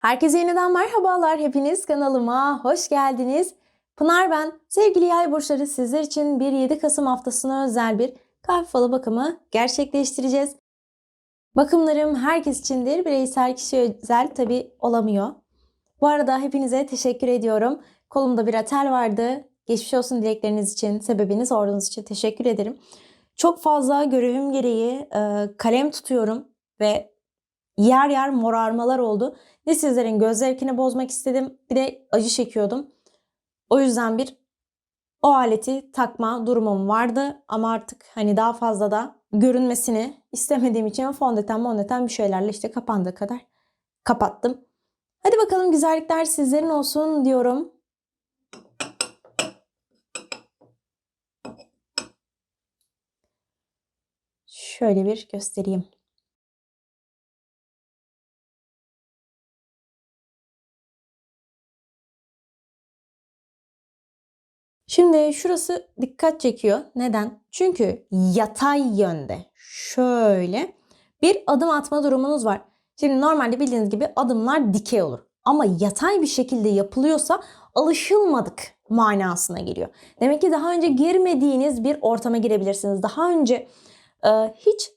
Herkese yeniden merhabalar. Hepiniz kanalıma hoş geldiniz. Pınar ben. Sevgili yay burçları sizler için bir 7 Kasım haftasına özel bir kahve falı bakımı gerçekleştireceğiz. Bakımlarım herkes içindir. Bireysel kişi özel tabi olamıyor. Bu arada hepinize teşekkür ediyorum. Kolumda bir atel vardı. Geçmiş olsun dilekleriniz için, sebebini sorduğunuz için teşekkür ederim. Çok fazla görevim gereği kalem tutuyorum ve yer yer morarmalar oldu. Ne sizlerin göz zevkini bozmak istedim bir de acı çekiyordum. O yüzden bir o aleti takma durumum vardı ama artık hani daha fazla da görünmesini istemediğim için fondöten fondöten bir şeylerle işte kapandığı kadar kapattım. Hadi bakalım güzellikler sizlerin olsun diyorum. Şöyle bir göstereyim. Şimdi şurası dikkat çekiyor. Neden? Çünkü yatay yönde şöyle bir adım atma durumunuz var. Şimdi normalde bildiğiniz gibi adımlar dikey olur. Ama yatay bir şekilde yapılıyorsa alışılmadık manasına geliyor. Demek ki daha önce girmediğiniz bir ortama girebilirsiniz. Daha önce e, hiç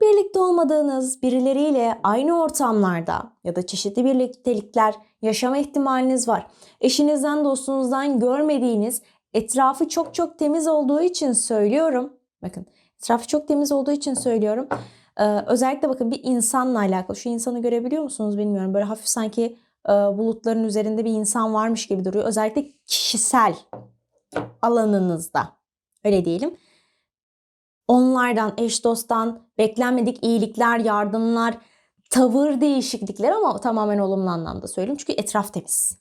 birlikte olmadığınız birileriyle aynı ortamlarda ya da çeşitli birliktelikler yaşama ihtimaliniz var. Eşinizden, dostunuzdan görmediğiniz etrafı çok çok temiz olduğu için söylüyorum. Bakın etrafı çok temiz olduğu için söylüyorum. Ee, özellikle bakın bir insanla alakalı. Şu insanı görebiliyor musunuz bilmiyorum. Böyle hafif sanki e, bulutların üzerinde bir insan varmış gibi duruyor. Özellikle kişisel alanınızda. Öyle diyelim. Onlardan, eş dosttan beklenmedik iyilikler, yardımlar, tavır değişiklikler ama tamamen olumlu anlamda söyleyeyim. Çünkü etraf temiz.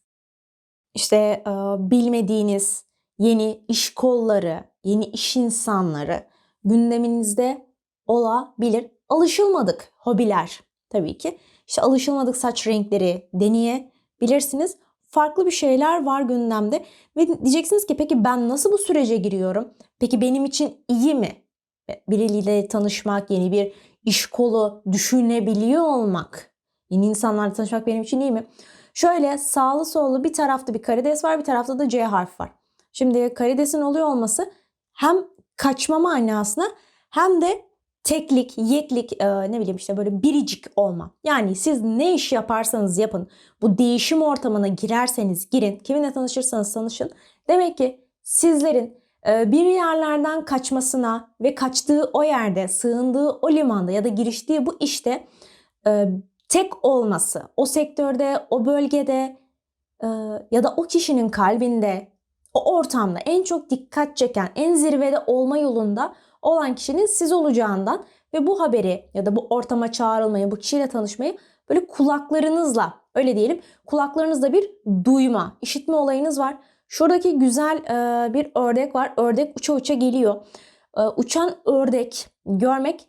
İşte e, bilmediğiniz, yeni iş kolları, yeni iş insanları gündeminizde olabilir. Alışılmadık hobiler tabii ki. İşte alışılmadık saç renkleri deneyebilirsiniz. Farklı bir şeyler var gündemde ve diyeceksiniz ki peki ben nasıl bu sürece giriyorum? Peki benim için iyi mi? Biriyle tanışmak, yeni bir iş kolu düşünebiliyor olmak, yeni insanlarla tanışmak benim için iyi mi? Şöyle sağlı sollu bir tarafta bir karides var, bir tarafta da C harf var. Şimdi karidesin oluyor olması hem kaçma manasına hem de teklik, yeklik, e, ne bileyim işte böyle biricik olma. Yani siz ne iş yaparsanız yapın, bu değişim ortamına girerseniz girin, kiminle tanışırsanız tanışın. Demek ki sizlerin e, bir yerlerden kaçmasına ve kaçtığı o yerde, sığındığı o limanda ya da giriştiği bu işte e, tek olması, o sektörde, o bölgede e, ya da o kişinin kalbinde o ortamda en çok dikkat çeken, en zirvede olma yolunda olan kişinin siz olacağından ve bu haberi ya da bu ortama çağrılmayı, bu kişiyle tanışmayı böyle kulaklarınızla öyle diyelim kulaklarınızda bir duyma, işitme olayınız var. Şuradaki güzel e, bir ördek var. Ördek uça uça geliyor. E, uçan ördek görmek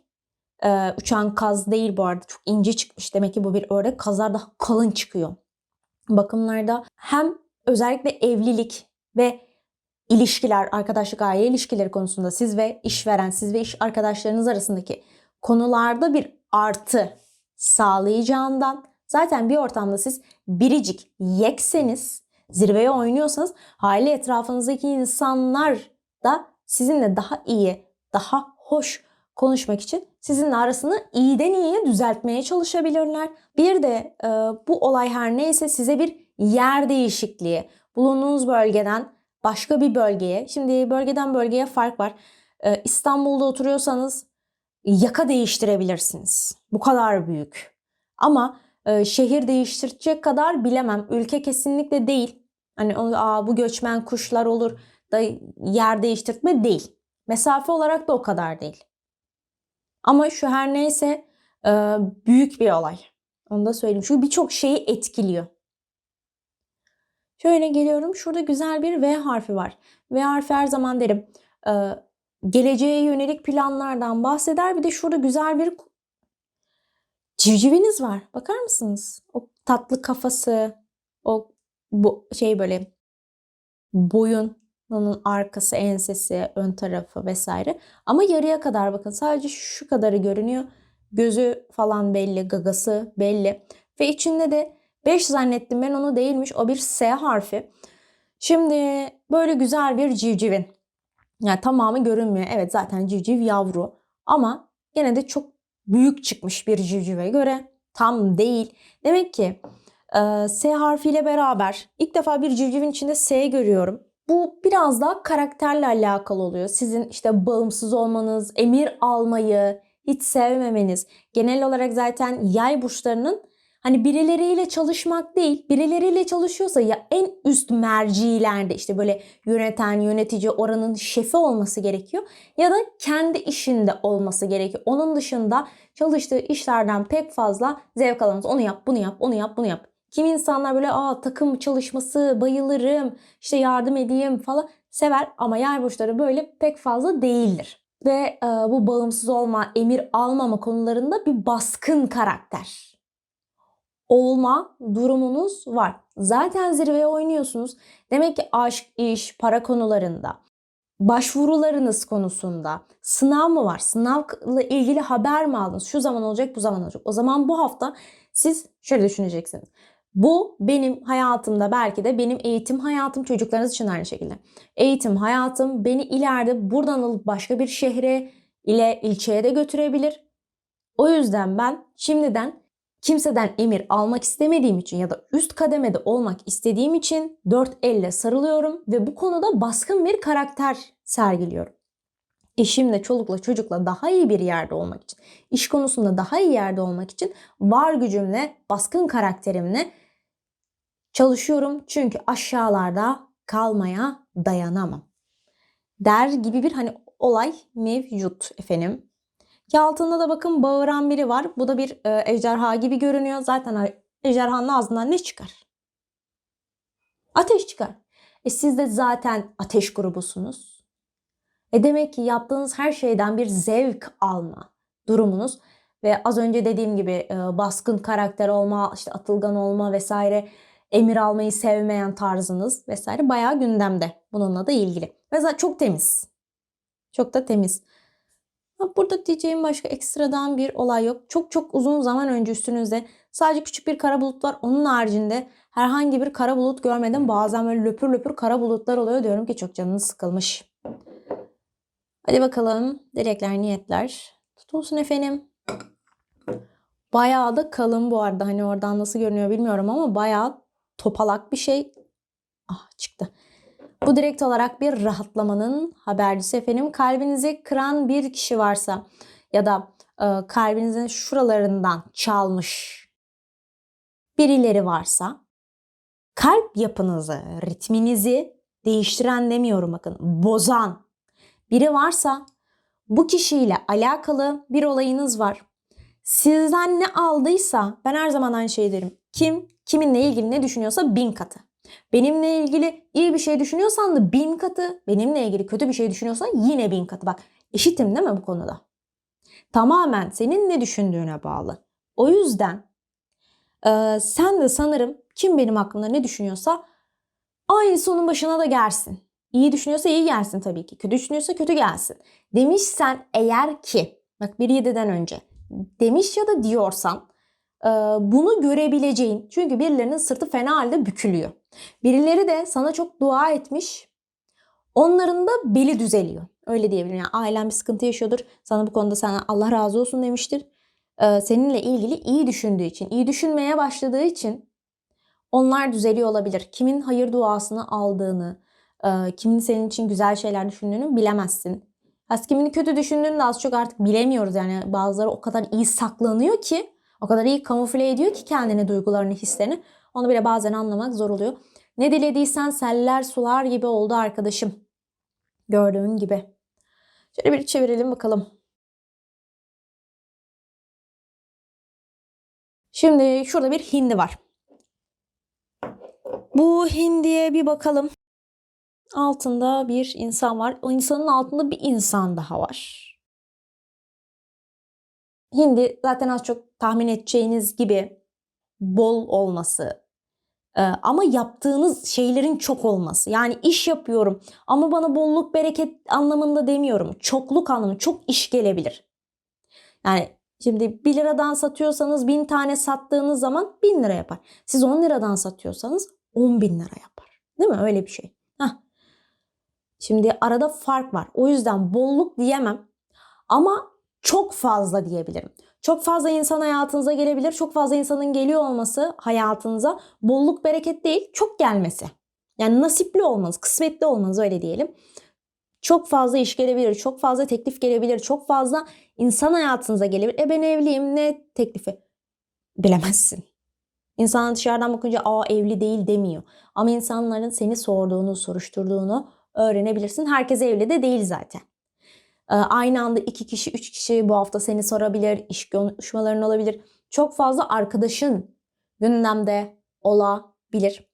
e, uçan kaz değil bu arada çok ince çıkmış. Demek ki bu bir ördek. Kazlar daha kalın çıkıyor. Bakımlarda hem özellikle evlilik ve ilişkiler, arkadaşlık, aile ilişkileri konusunda siz ve işveren, siz ve iş arkadaşlarınız arasındaki konularda bir artı sağlayacağından zaten bir ortamda siz biricik, yekseniz, zirveye oynuyorsanız aile etrafınızdaki insanlar da sizinle daha iyi, daha hoş konuşmak için sizinle arasını iyiden iyiye düzeltmeye çalışabilirler. Bir de e, bu olay her neyse size bir yer değişikliği, bulunduğunuz bölgeden başka bir bölgeye, şimdi bölgeden bölgeye fark var. Ee, İstanbul'da oturuyorsanız yaka değiştirebilirsiniz. Bu kadar büyük. Ama e, şehir değiştirecek kadar bilemem. Ülke kesinlikle değil. Hani Aa, bu göçmen kuşlar olur da yer değiştirme değil. Mesafe olarak da o kadar değil. Ama şu her neyse e, büyük bir olay. Onu da söyleyeyim. Çünkü birçok şeyi etkiliyor. Şöyle geliyorum. Şurada güzel bir V harfi var. V harfi her zaman derim. E, geleceğe yönelik planlardan bahseder. Bir de şurada güzel bir civciviniz var. Bakar mısınız? O tatlı kafası, o bu şey böyle boyunun arkası, ensesi, ön tarafı vesaire. Ama yarıya kadar bakın sadece şu kadarı görünüyor. Gözü falan belli, gagası belli. Ve içinde de 5 zannettim ben onu değilmiş. O bir S harfi. Şimdi böyle güzel bir civcivin. Yani tamamı görünmüyor. Evet zaten civciv yavru. Ama gene de çok büyük çıkmış bir civcive göre. Tam değil. Demek ki e, S harfiyle beraber ilk defa bir civcivin içinde S görüyorum. Bu biraz daha karakterle alakalı oluyor. Sizin işte bağımsız olmanız, emir almayı hiç sevmemeniz. Genel olarak zaten yay burçlarının hani birileriyle çalışmak değil, birileriyle çalışıyorsa ya en üst mercilerde işte böyle yöneten, yönetici, oranın şefi olması gerekiyor ya da kendi işinde olması gerekiyor. Onun dışında çalıştığı işlerden pek fazla zevk alamaz. Onu yap, bunu yap, onu yap, bunu yap. Kimi insanlar böyle aa takım çalışması bayılırım, işte yardım edeyim falan sever ama yay burçları böyle pek fazla değildir. Ve e, bu bağımsız olma, emir almama konularında bir baskın karakter olma durumunuz var. Zaten zirveye oynuyorsunuz. Demek ki aşk, iş, para konularında, başvurularınız konusunda sınav mı var? Sınavla ilgili haber mi aldınız? Şu zaman olacak, bu zaman olacak. O zaman bu hafta siz şöyle düşüneceksiniz. Bu benim hayatımda belki de benim eğitim hayatım çocuklarınız için aynı şekilde. Eğitim hayatım beni ileride buradan alıp başka bir şehre ile ilçeye de götürebilir. O yüzden ben şimdiden kimseden emir almak istemediğim için ya da üst kademede olmak istediğim için dört elle sarılıyorum ve bu konuda baskın bir karakter sergiliyorum. Eşimle, çolukla, çocukla daha iyi bir yerde olmak için, iş konusunda daha iyi yerde olmak için var gücümle, baskın karakterimle çalışıyorum. Çünkü aşağılarda kalmaya dayanamam. Der gibi bir hani olay mevcut efendim. Ki altında da bakın bağıran biri var. Bu da bir e, ejderha gibi görünüyor. Zaten ejderhanın ağzından ne çıkar? Ateş çıkar. E siz de zaten ateş grubusunuz. E demek ki yaptığınız her şeyden bir zevk alma durumunuz ve az önce dediğim gibi e, baskın karakter olma, işte atılgan olma vesaire, emir almayı sevmeyen tarzınız vesaire bayağı gündemde bununla da ilgili. Ve çok temiz. Çok da temiz. Burada diyeceğim başka ekstradan bir olay yok. Çok çok uzun zaman önce üstünüzde sadece küçük bir kara bulut var. Onun haricinde herhangi bir kara bulut görmedim. Bazen böyle löpür löpür kara bulutlar oluyor. Diyorum ki çok canınız sıkılmış. Hadi bakalım. Dilekler, niyetler. Tutulsun efendim. Bayağı da kalın bu arada. Hani oradan nasıl görünüyor bilmiyorum ama bayağı topalak bir şey. Ah çıktı. Bu direkt olarak bir rahatlamanın habercisi efendim. Kalbinizi kıran bir kişi varsa ya da e, kalbinizin şuralarından çalmış birileri varsa kalp yapınızı, ritminizi değiştiren demiyorum bakın, bozan biri varsa bu kişiyle alakalı bir olayınız var. Sizden ne aldıysa ben her zaman aynı şeyi derim. Kim kiminle ilgili ne düşünüyorsa bin katı. Benimle ilgili iyi bir şey düşünüyorsan da bin katı, benimle ilgili kötü bir şey düşünüyorsan yine bin katı. Bak eşitim değil mi bu konuda? Tamamen senin ne düşündüğüne bağlı. O yüzden e, sen de sanırım kim benim hakkımda ne düşünüyorsa aynı onun başına da gelsin. İyi düşünüyorsa iyi gelsin tabii ki. Kötü düşünüyorsa kötü gelsin. Demişsen eğer ki, bak bir yediden önce demiş ya da diyorsan bunu görebileceğin. Çünkü birilerinin sırtı fena halde bükülüyor. Birileri de sana çok dua etmiş. Onların da beli düzeliyor. Öyle diyebilirim. Yani ailen bir sıkıntı yaşıyordur. Sana bu konuda sana Allah razı olsun demiştir. Seninle ilgili iyi düşündüğü için, iyi düşünmeye başladığı için onlar düzeliyor olabilir. Kimin hayır duasını aldığını, kimin senin için güzel şeyler düşündüğünü bilemezsin. Az kimini kötü düşündüğünü de az çok artık bilemiyoruz. Yani bazıları o kadar iyi saklanıyor ki o kadar iyi kamufle ediyor ki kendini, duygularını, hislerini. Onu bile bazen anlamak zor oluyor. Ne dilediysen seller sular gibi oldu arkadaşım. Gördüğün gibi. Şöyle bir çevirelim bakalım. Şimdi şurada bir hindi var. Bu hindiye bir bakalım. Altında bir insan var. O insanın altında bir insan daha var. Hindi zaten az çok tahmin edeceğiniz gibi bol olması e, ama yaptığınız şeylerin çok olması. Yani iş yapıyorum ama bana bolluk bereket anlamında demiyorum. Çokluk anlamı çok iş gelebilir. Yani Şimdi 1 liradan satıyorsanız 1000 tane sattığınız zaman 1000 lira yapar. Siz 10 liradan satıyorsanız 10 bin lira yapar. Değil mi? Öyle bir şey. Heh. Şimdi arada fark var. O yüzden bolluk diyemem. Ama çok fazla diyebilirim. Çok fazla insan hayatınıza gelebilir. Çok fazla insanın geliyor olması hayatınıza bolluk bereket değil, çok gelmesi. Yani nasipli olmanız, kısmetli olmanız öyle diyelim. Çok fazla iş gelebilir, çok fazla teklif gelebilir, çok fazla insan hayatınıza gelebilir. E ben evliyim ne teklifi? Bilemezsin. İnsan dışarıdan bakınca aa evli değil demiyor. Ama insanların seni sorduğunu, soruşturduğunu öğrenebilirsin. Herkes evli de değil zaten. Ee, Aynı anda iki kişi, üç kişi bu hafta seni sorabilir, iş konuşmaların olabilir. Çok fazla arkadaşın gündemde olabilir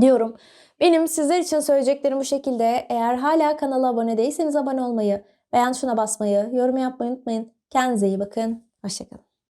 diyorum. Benim sizler için söyleyeceklerim bu şekilde. Eğer hala kanala abone değilseniz abone olmayı, beğen tuşuna basmayı, yorum yapmayı unutmayın. Kendinize iyi bakın. Hoşçakalın.